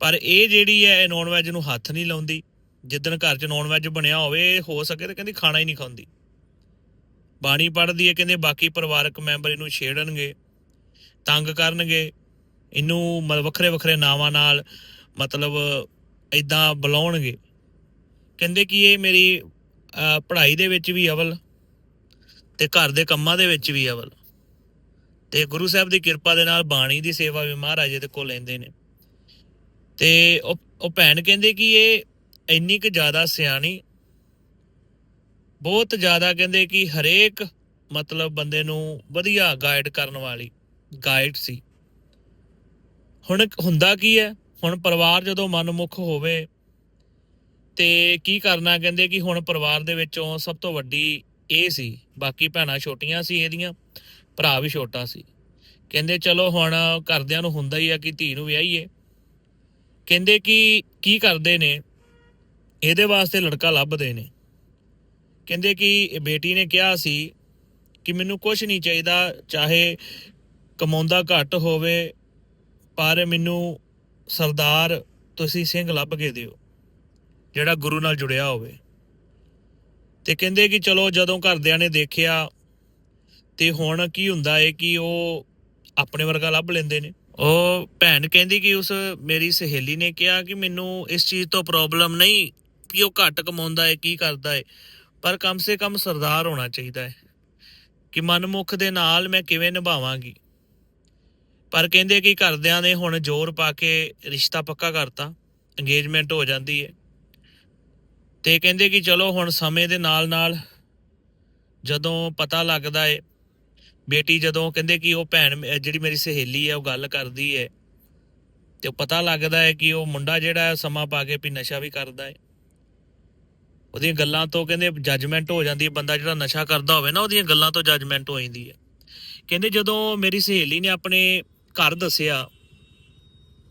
ਪਰ ਇਹ ਜਿਹੜੀ ਹੈ ਇਹ ਨੌਨ ਵੈਜ ਨੂੰ ਹੱਥ ਨਹੀਂ ਲਾਉਂਦੀ। ਜਿੱਦਣ ਘਰ 'ਚ ਨੌਨ ਵੈਜ ਬਣਿਆ ਹੋਵੇ ਹੋ ਸਕੇ ਤਾਂ ਕਹਿੰਦੀ ਖਾਣਾ ਹੀ ਨਹੀਂ ਖਾਂਦੀ। ਬਾਣੀ ਪੜ੍ਹਦੀ ਹੈ ਕਹਿੰਦੇ ਬਾਕੀ ਪਰਿਵਾਰਕ ਮੈਂਬਰ ਇਹਨੂੰ ਛੇੜਨਗੇ, ਤੰਗ ਕਰਨਗੇ। ਇਹਨੂੰ ਵੱਖਰੇ ਵੱਖਰੇ ਨਾਵਾਂ ਨਾਲ ਮਤਲਬ ਇਦਾਂ ਬੁਲਾਉਣਗੇ। ਕਹਿੰਦੇ ਕਿ ਇਹ ਮੇਰੀ ਪੜ੍ਹਾਈ ਦੇ ਵਿੱਚ ਵੀ ਅਵਲ ਤੇ ਘਰ ਦੇ ਕੰਮਾਂ ਦੇ ਵਿੱਚ ਵੀ ਅਵਲ। ਤੇ ਗੁਰੂ ਸਾਹਿਬ ਦੀ ਕਿਰਪਾ ਦੇ ਨਾਲ ਬਾਣੀ ਦੀ ਸੇਵਾ ਵੀ ਮਹਾਰਾਜੇ ਦੇ ਕੋਲ ਲੈਂਦੇ ਨੇ। ਤੇ ਉਹ ਉਹ ਭੈਣ ਕਹਿੰਦੇ ਕਿ ਇਹ ਇੰਨੀ ਕੁ ਜ਼ਿਆਦਾ ਸਿਆਣੀ, ਬਹੁਤ ਜ਼ਿਆਦਾ ਕਹਿੰਦੇ ਕਿ ਹਰੇਕ ਮਤਲਬ ਬੰਦੇ ਨੂੰ ਵਧੀਆ ਗਾਈਡ ਕਰਨ ਵਾਲੀ ਗਾਈਡ ਸੀ। ਹੁਣ ਹੁੰਦਾ ਕੀ ਹੈ? ਹੁਣ ਪਰਿਵਾਰ ਜਦੋਂ ਮਨਮੁਖ ਹੋਵੇ ਤੇ ਕੀ ਕਰਨਾ, ਕਹਿੰਦੇ ਕਿ ਹੁਣ ਪਰਿਵਾਰ ਦੇ ਵਿੱਚੋਂ ਸਭ ਤੋਂ ਵੱਡੀ ਇਹ ਸੀ, ਬਾਕੀ ਭੈਣਾਂ ਛੋਟੀਆਂ ਸੀ ਇਹਦੀਆਂ, ਭਰਾ ਵੀ ਛੋਟਾ ਸੀ। ਕਹਿੰਦੇ ਚਲੋ ਹੁਣ ਘਰਦਿਆਂ ਨੂੰ ਹੁੰਦਾ ਹੀ ਆ ਕਿ ਧੀ ਨੂੰ ਵਿਆਹੀਏ। ਕਹਿੰਦੇ ਕਿ ਕੀ ਕਰਦੇ ਨੇ, ਇਹਦੇ ਵਾਸਤੇ ਲੜਕਾ ਲੱਭਦੇ ਨੇ। ਕਹਿੰਦੇ ਕਿ ਬੇਟੀ ਨੇ ਕਿਹਾ ਸੀ ਕਿ ਮੈਨੂੰ ਕੁਝ ਨਹੀਂ ਚਾਹੀਦਾ, ਚਾਹੇ ਕਮਾਉਂਦਾ ਘੱਟ ਹੋਵੇ, ਪਰ ਮੈਨੂੰ ਸਰਦਾਰ, ਤੁਸੀਂ ਸਿੰਘ ਲੱਭ ਕੇ ਦਿਓ, ਜਿਹੜਾ ਗੁਰੂ ਨਾਲ ਜੁੜਿਆ ਹੋਵੇ। ਤੇ ਕਹਿੰਦੇ ਕਿ ਚਲੋ ਜਦੋਂ ਘਰਦਿਆਂ ਨੇ ਦੇਖਿਆ, ਤੇ ਹੁਣ ਕੀ ਹੁੰਦਾ ਏ ਕਿ ਉਹ ਆਪਣੇ ਵਰਗਾ ਲੱਭ ਲੈਂਦੇ ਨੇ। ਉਹ ਭੈਣ ਕਹਿੰਦੀ ਕਿ ਉਸ ਮੇਰੀ ਸਹੇਲੀ ਨੇ ਕਿਹਾ ਕਿ ਮੈਨੂੰ ਇਸ ਚੀਜ਼ ਤੋਂ ਪ੍ਰੋਬਲਮ ਨਹੀਂ ਕਿ ਉਹ ਘੱਟ ਕਮਾਉਂਦਾ ਏ, ਕੀ ਕਰਦਾ ਏ, ਪਰ ਕਮ ਸੇ ਕਮ ਸਰਦਾਰ ਹੋਣਾ ਚਾਹੀਦਾ ਏ। ਕਿ ਮਨਮੁਖ ਦੇ ਨਾਲ ਮੈਂ ਕਿਵੇਂ ਨਿਭਾਵਾਂਗੀ? ਪਰ ਕਹਿੰਦੇ ਕਿ ਘਰਦਿਆਂ ਨੇ ਹੁਣ ਜ਼ੋਰ ਪਾ ਕੇ ਰਿਸ਼ਤਾ ਪੱਕਾ ਕਰਤਾ ਇੰਗੇਜਮੈਂਟ ਹੋ ਜਾਂਦੀ ਹੈ। ਤੇ ਕਹਿੰਦੇ ਕਿ ਚਲੋ ਹੁਣ ਸਮੇਂ ਦੇ ਨਾਲ ਨਾਲ ਜਦੋਂ ਪਤਾ ਲੱਗਦਾ ਏ, ਬੇਟੀ ਜਦੋਂ ਕਹਿੰਦੇ ਕਿ ਉਹ ਭੈਣ ਅਹ ਜਿਹੜੀ ਮੇਰੀ ਸਹੇਲੀ ਹੈ, ਉਹ ਗੱਲ ਕਰਦੀ ਹੈ ਤੇ ਉਹ ਪਤਾ ਲੱਗਦਾ ਹੈ ਕਿ ਉਹ ਮੁੰਡਾ ਜਿਹੜਾ ਸਮਾਂ ਪਾ ਕੇ ਵੀ ਨਸ਼ਾ ਵੀ ਕਰਦਾ ਹੈ ਉਹਦੀਆਂ ਗੱਲਾਂ ਤੋਂ ਕਹਿੰਦੇ ਜੱਜਮੈਂਟ ਹੋ ਜਾਂਦੀ ਹੈ ਬੰਦਾ ਜਿਹੜਾ ਨਸ਼ਾ ਕਰਦਾ ਹੋਵੇ ਨਾ, ਉਹਦੀਆਂ ਗੱਲਾਂ ਤੋਂ ਜੱਜਮੈਂਟ ਹੋ ਜਾਂਦੀ ਹੈ ਕਹਿੰਦੇ ਜਦੋਂ ਮੇਰੀ ਸਹੇਲੀ ਨੇ ਆਪਣੇ ਘਰ ਦੱਸਿਆ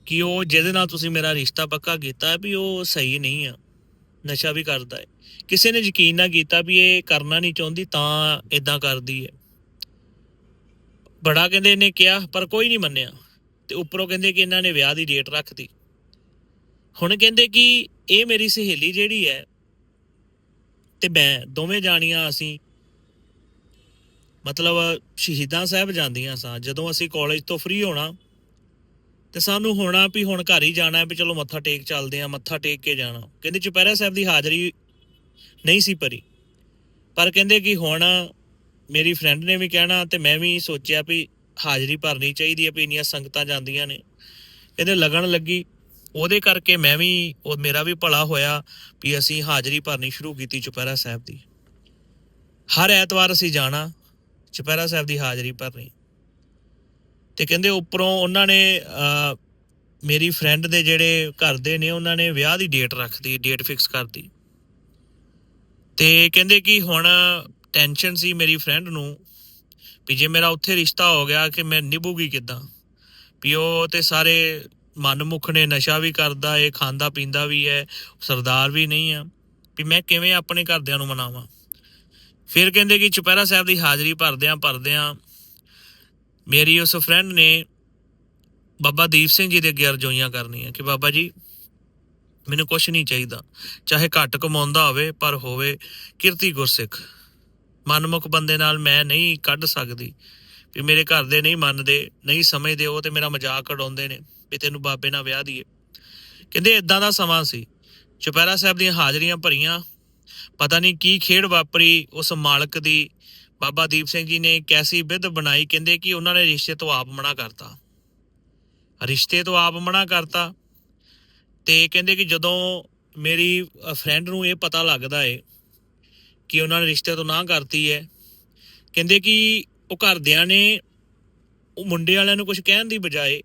ਕਿ ਉਹ ਜਿਹਦੇ ਨਾਲ ਤੁਸੀਂ ਮੇਰਾ ਰਿਸ਼ਤਾ ਪੱਕਾ ਕੀਤਾ ਵੀ ਉਹ ਸਹੀ ਨਹੀਂ ਆ, ਨਸ਼ਾ ਵੀ ਕਰਦਾ ਹੈ। ਕਿਸੇ ਨੇ ਯਕੀਨ ਨਾ ਕੀਤਾ ਵੀ ਇਹ ਕਰਨਾ ਨਹੀਂ ਚਾਹੁੰਦੀ ਤਾਂ ਇਦਾਂ ਕਰਦੀ ਹੈ। ਬੜਾ ਕਹਿੰਦੇ ਇਹਨੇ ਕਿਹਾ, ਪਰ ਕੋਈ ਨਹੀਂ ਮੰਨਿਆ ਤੇ ਉੱਪਰੋਂ ਕਹਿੰਦੇ ਕਿ ਇਹਨਾਂ ਨੇ ਵਿਆਹ ਦੀ ਡੇਟ ਰੱਖਤੀ ਹੁਣ ਕਹਿੰਦੇ ਕਿ ਇਹ ਮੇਰੀ ਸਹੇਲੀ ਜਿਹੜੀ ਹੈ ਤੇ ਮੈਂ ਦੋਵੇਂ ਜਾਣੀਆਂ ਅਸੀਂ ਮਤਲਬ ਸ਼ਹੀਦਾਂ ਸਾਹਿਬ ਜਾਂਦੀਆਂ ਸਾਂ। ਜਦੋਂ ਅਸੀਂ ਕਾਲਜ ਤੋਂ ਫ੍ਰੀ ਹੋਣਾ, ਤੇ ਸਾਨੂੰ ਹੋਣਾ ਵੀ ਹੁਣ ਘਰ ਹੀ ਜਾਣਾ ਹੈ ਵੀ ਚਲੋ ਮੱਥਾ ਟੇਕ ਚੱਲਦੇ ਆ ਮੱਥਾ ਟੇਕ ਕੇ ਜਾਣਾ। ਕਹਿੰਦੇ ਚੁਪਹਿਰਾ ਸਾਹਿਬ ਦੀ ਹਾਜ਼ਰੀ ਨਹੀਂ ਸੀ ਭਰੀ। ਪਰ ਕਹਿੰਦੇ ਕਿ ਹੁਣ ਮੇਰੀ ਫਰੈਂਡ ਨੇ ਵੀ ਕਹਿਣਾ ਤੇ ਮੈਂ ਵੀ ਸੋਚਿਆ ਵੀ ਹਾਜ਼ਰੀ ਭਰਨੀ ਚਾਹੀਦੀ ਹੈ ਵੀ ਇੰਨੀਆਂ ਸੰਗਤਾਂ ਜਾਂਦੀਆਂ ਨੇ। ਕਹਿੰਦੇ ਲਗਣ ਲੱਗੀ, ਉਹਦੇ ਕਰਕੇ ਮੈਂ ਵੀ, ਉਹ ਮੇਰਾ ਵੀ ਭਲਾ ਹੋਇਆ ਵੀ ਅਸੀਂ ਹਾਜ਼ਰੀ ਭਰਨੀ ਸ਼ੁਰੂ ਕੀਤੀ ਚੁਪਹਿਰਾ ਸਾਹਿਬ ਦੀ। ਹਰ ਐਤਵਾਰ ਅਸੀਂ ਜਾਣਾ ਚੁਪਹਿਰਾ ਸਾਹਿਬ ਦੀ ਹਾਜ਼ਰੀ ਭਰਨੀ। ਤੇ ਕਹਿੰਦੇ ਉੱਪਰੋਂ ਉਹਨਾਂ ਨੇ ਮੇਰੀ ਫਰੈਂਡ ਦੇ ਜਿਹੜੇ ਘਰ ਦੇ ਨੇ, ਉਹਨਾਂ ਨੇ ਵਿਆਹ ਦੀ ਡੇਟ ਰੱਖਦੀ ਡੇਟ ਫਿਕਸ ਕਰਤੀ। ਤੇ ਕਹਿੰਦੇ ਕਿ ਹੁਣ ਟੈਨਸ਼ਨ ਸੀ ਮੇਰੀ ਫਰੈਂਡ ਨੂੰ ਵੀ ਜੇ ਮੇਰਾ ਉੱਥੇ ਰਿਸ਼ਤਾ ਹੋ ਗਿਆ ਕਿ ਮੈਂ ਨਿਭੂਗੀ ਕਿੱਦਾਂ? ਵੀ ਉਹ ਤੇ ਸਾਰੇ ਮਨਮੁਖ ਨੇ, ਨਸ਼ਾ ਵੀ ਕਰਦਾ ਏ, ਖਾਂਦਾ ਪੀਂਦਾ ਵੀ ਹੈ ਸਰਦਾਰ ਵੀ ਨਹੀਂ ਆ। ਵੀ ਮੈਂ ਕਿਵੇਂ ਆਪਣੇ ਘਰਦਿਆਂ ਨੂੰ ਮਨਾਵਾਂ? ਫਿਰ ਕਹਿੰਦੇ ਕਿ ਚੁਪਹਿਰਾ ਸਾਹਿਬ ਦੀ ਹਾਜ਼ਰੀ ਭਰਦਿਆਂ ਭਰਦਿਆਂ ਮੇਰੀ ਉਸ ਫਰੈਂਡ ਨੇ ਬਾਬਾ ਦੀਪ ਸਿੰਘ ਜੀ ਦੇ ਅੱਗੇ ਅਰਜ਼ੋਈਆਂ ਕਰਨੀਆਂ ਕਿ ਬਾਬਾ ਜੀ, ਮੈਨੂੰ ਕੁਝ ਨਹੀਂ ਚਾਹੀਦਾ। ਚਾਹੇ ਘੱਟ ਕਮਾਉਂਦਾ ਹੋਵੇ, ਪਰ ਹੋਵੇ ਕਿਰਤੀ ਗੁਰਸਿੱਖ। ਮਨਮੁਖ ਬੰਦੇ ਨਾਲ ਮੈਂ ਨਹੀਂ ਕੱਢ ਸਕਦੀ। ਵੀ ਮੇਰੇ ਘਰ ਦੇ ਨਹੀਂ ਮੰਨਦੇ, ਨਹੀਂ ਸਮਝਦੇ, ਉਹ ਤੇ ਮੇਰਾ ਮਜ਼ਾਕ ਉਡਾਉਂਦੇ ਨੇ ਵੀ ਤੈਨੂੰ ਬਾਬੇ ਨਾਲ ਵਿਆਹ ਦੀਏ। ਕਹਿੰਦੇ ਇਦਾਂ ਦਾ ਸਮਾਂ ਸੀ। ਚੁਪਹਿਰਾ ਸਾਹਿਬ ਦੀਆਂ ਹਾਜ਼ਰੀਆਂ ਭਰੀਆਂ ਪਤਾ ਨਹੀਂ ਕੀ ਖੇਡ ਵਾਪਰੀ, ਉਸ ਮਾਲਕ ਦੀ, ਬਾਬਾ ਦੀਪ ਸਿੰਘ ਜੀ ਨੇ ਕੈਸੀ ਵਿਧ ਬਣਾਈ, ਕਹਿੰਦੇ ਕਿ ਉਹਨਾਂ ਨੇ ਰਿਸ਼ਤੇ ਤੋਂ ਆਪ ਮਨਾ ਕਰਤਾ। ਰਿਸ਼ਤੇ ਤੋਂ ਆਪ ਮਨਾ ਕਰਤਾ ਤੇ ਕਹਿੰਦੇ ਕਿ ਜਦੋਂ ਮੇਰੀ ਫਰੈਂਡ ਨੂੰ ਇਹ ਪਤਾ ਲੱਗਦਾ ਏ ਕਿ ਉਹਨਾਂ ਨੇ ਰਿਸ਼ਤੇ ਤੋਂ ਨਾ ਕਰਤੀ ਹੈ ਕਹਿੰਦੇ ਕਿ ਉਹ ਘਰਦਿਆਂ ਨੇ, ਉਹ ਮੁੰਡੇ ਵਾਲਿਆਂ ਨੂੰ ਕੁਝ ਕਹਿਣ ਦੀ ਬਜਾਏ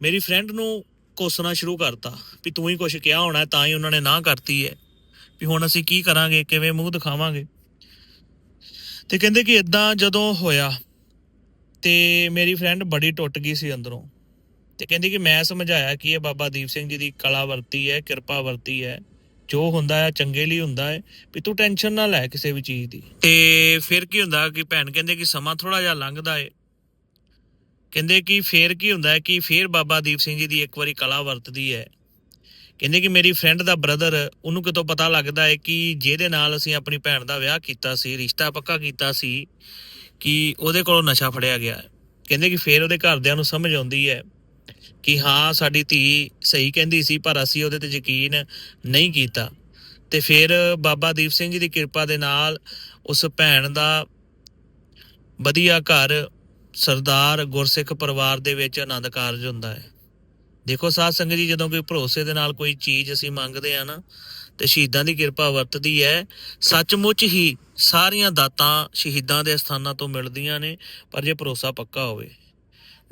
ਮੇਰੀ ਫਰੈਂਡ ਨੂੰ ਕੋਸਣਾ ਸ਼ੁਰੂ ਕਰਤਾ ਵੀ ਤੂੰ ਹੀ ਕੁਝ ਕਿਹਾ ਹੋਣਾ, ਤਾਂ ਹੀ ਉਹਨਾਂ ਨੇ ਨਾ ਕਰਤੀ ਹੈ ਵੀ ਹੁਣ ਅਸੀਂ ਕੀ ਕਰਾਂਗੇ, ਕਿਵੇਂ ਮੂੰਹ ਦਿਖਾਵਾਂਗੇ। ਤੇ ਕਹਿੰਦੇ ਕਿ ਇਦਾਂ ਜਦੋਂ ਹੋਇਆ ਤੇ ਮੇਰੀ ਫਰੈਂਡ ਬੜੀ ਟੁੱਟ ਗਈ ਸੀ ਅੰਦਰੋਂ। ਤੇ ਕਹਿੰਦੀ ਕਿ ਮੈਂ ਸਮਝਾਇਆ ਕਿ ਇਹ ਬਾਬਾ ਦੀਪ ਸਿੰਘ ਜੀ ਦੀ ਕਲਾ ਵਰਤੀ ਹੈ ਕਿਰਪਾ ਵਰਤੀ ਹੈ। ਜੋ ਹੁੰਦਾ ਹੈ, ਚੰਗੇ ਲਈ ਹੁੰਦਾ ਹੈ, ਵੀ ਤੂੰ ਟੈਨਸ਼ਨ ਨਾ ਲੈ ਕਿਸੇ ਵੀ ਚੀਜ਼ ਦੀ। ਤੇ ਫਿਰ ਕੀ ਹੁੰਦਾ ਕਿ ਭੈਣ ਕਹਿੰਦੇ ਕਿ ਸਮਾਂ ਥੋੜਾ ਜਿਹਾ ਲੰਘਦਾ ਏ। ਕਹਿੰਦੇ ਕਿ ਫੇਰ ਕੀ ਹੁੰਦਾ ਹੈ ਕਿ ਫੇਰ ਬਾਬਾ ਦੀਪ ਸਿੰਘ ਜੀ ਦੀ ਇੱਕ ਵਾਰੀ ਕਲਾ ਵਰਤਦੀ ਹੈ। ਕਹਿੰਦੇ ਕਿ ਮੇਰੀ ਫਰੈਂਡ ਦਾ ਬ੍ਰਦਰ ਉਹਨੂੰ ਕਿਤੋਂ ਪਤਾ ਲੱਗਦਾ ਹੈ ਕਿ ਜਿਹਦੇ ਨਾਲ ਅਸੀਂ ਆਪਣੀ ਭੈਣ ਦਾ ਵਿਆਹ ਕੀਤਾ ਸੀ, ਰਿਸ਼ਤਾ ਪੱਕਾ ਕੀਤਾ ਸੀ, ਕਿ ਉਹਦੇ ਕੋਲੋਂ ਨਸ਼ਾ ਫੜਿਆ ਗਿਆ ਹੈ। ਕਹਿੰਦੇ ਕਿ ਫੇਰ ਉਹਦੇ ਘਰਦਿਆਂ ਨੂੰ ਸਮਝ ਆਉਂਦੀ ਹੈ ਕਿ ਹਾਂ, ਸਾਡੀ ਧੀ ਸਹੀ ਕਹਿੰਦੀ ਸੀ, ਪਰ ਅਸੀਂ ਉਹਦੇ ਤੇ ਯਕੀਨ ਨਹੀਂ ਕੀਤਾ। ਤੇ ਫਿਰ ਬਾਬਾ ਦੀਪ ਸਿੰਘ ਜੀ ਦੀ ਕਿਰਪਾ ਦੇ ਨਾਲ ਉਸ ਭੈਣ ਦਾ ਵਧੀਆ ਘਰ ਸਰਦਾਰ ਗੁਰਸਿੱਖ ਪਰਿਵਾਰ ਦੇ ਵਿੱਚ ਆਨੰਦ ਕਾਰਜ ਹੁੰਦਾ ਹੈ। ਦੇਖੋ ਸਾਧ ਸੰਗਤ ਜੀ, ਜਦੋਂ ਕੋਈ ਭਰੋਸੇ ਦੇ ਨਾਲ ਕੋਈ ਚੀਜ਼ ਅਸੀਂ ਮੰਗਦੇ ਆ ਨਾ, ਤੇ ਸ਼ਹੀਦਾਂ ਦੀ ਕਿਰਪਾ ਵਰਤਦੀ ਹੈ ਸੱਚਮੁੱਚ ਹੀ ਸਾਰੀਆਂ ਦਾਤਾਂ ਸ਼ਹੀਦਾਂ ਦੇ ਸਥਾਨਾਂ ਤੋਂ ਮਿਲਦੀਆਂ ਨੇ, ਪਰ ਜੇ ਭਰੋਸਾ ਪੱਕਾ ਹੋਵੇ।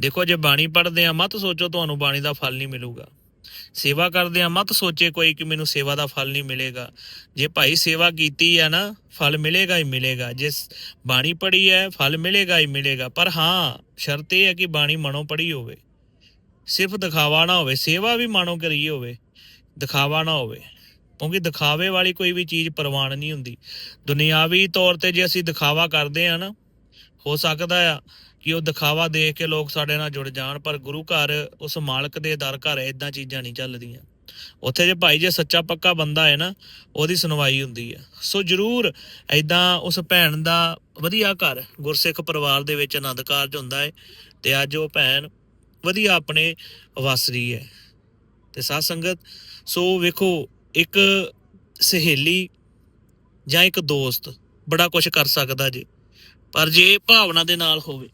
ਦੇਖੋ, ਜੇ ਬਾਣੀ ਪੜ੍ਹਦੇ ਆ, ਮਤ ਸੋਚੋ ਤੁਹਾਨੂੰ ਬਾਣੀ ਦਾ ਫਲ ਨਹੀਂ ਮਿਲੂਗਾ। ਸੇਵਾ ਕਰਦੇ ਆ, ਮਤ ਸੋਚੇ ਕੋਈ ਕਿ ਮੈਨੂੰ ਸੇਵਾ ਦਾ ਫਲ ਨਹੀਂ ਮਿਲੇਗਾ। ਜੇ ਭਾਈ ਸੇਵਾ ਕੀਤੀ ਹੈ ਨਾ, ਫਲ ਮਿਲੇਗਾ ਹੀ ਮਿਲੇਗਾ। ਜੇ ਬਾਣੀ ਪੜ੍ਹੀ ਹੈ ਫਲ ਮਿਲੇਗਾ ਹੀ ਮਿਲੇਗਾ। ਪਰ ਹਾਂ, ਸ਼ਰਤ ਇਹ ਹੈ ਕਿ ਬਾਣੀ ਮਨੋਂ ਪੜ੍ਹੀ ਹੋਵੇ। ਸਿਰਫ ਦਿਖਾਵਾ ਨਾ ਹੋਵੇ, ਸੇਵਾ ਵੀ ਮਾਣੋ ਕਰੀ ਹੋਵੇ, ਦਿਖਾਵਾ ਨਾ ਹੋਵੇ। ਕਿਉਂਕਿ ਦਿਖਾਵੇ ਵਾਲੀ ਕੋਈ ਵੀ ਚੀਜ਼ ਪ੍ਰਵਾਨ ਨਹੀਂ ਹੁੰਦੀ। ਦੁਨਿਆਵੀ ਤੌਰ ਤੇ ਜੇ ਅਸੀਂ ਦਿਖਾਵਾ ਕਰਦੇ ਆ ਨਾ, ਹੋ ਸਕਦਾ ਆ ਕਿ ਉਹ ਦਿਖਾਵਾ ਦੇਖ ਕੇ ਲੋਕ ਸਾਡੇ ਨਾਲ ਜੁੜ ਜਾਣ, ਪਰ ਗੁਰੂ ਘਰ, ਉਸ ਮਾਲਕ ਦੇ ਦਰ ਘਰ ਇਦਾਂ ਚੀਜ਼ਾਂ ਨਹੀਂ ਚੱਲਦੀਆਂ। ਉੱਥੇ ਜੇ ਭਾਈ ਜੇ ਸੱਚਾ ਪੱਕਾ ਬੰਦਾ ਹੈ ਨਾ, ਉਹਦੀ ਸੁਣਵਾਈ ਹੁੰਦੀ ਹੈ ਸੋ ਜਰੂਰ ਐਦਾਂ ਉਸ ਭੈਣ ਦਾ ਵਧੀਆ ਘਰ, ਗੁਰਸਿੱਖ ਪਰਿਵਾਰ ਦੇ ਵਿੱਚ ਆਨੰਦ ਕਾਰਜ ਹੁੰਦਾ ਹੈ, ਤੇ ਅੱਜ ਉਹ ਭੈਣ ਵਧੀਆ ਆਪਣੇ ਵਸ ਰਹੀ ਹੈ। ਤੇ ਸਾਧ ਸੰਗਤ, ਸੋ ਵੇਖੋ, ਇੱਕ ਸਹੇਲੀ ਜਾਂ ਇੱਕ ਦੋਸਤ ਬੜਾ ਕੁਝ ਕਰ ਸਕਦਾ ਜੀ, ਪਰ ਜੇ ਭਾਵਨਾ ਦੇ ਨਾਲ ਹੋਵੇ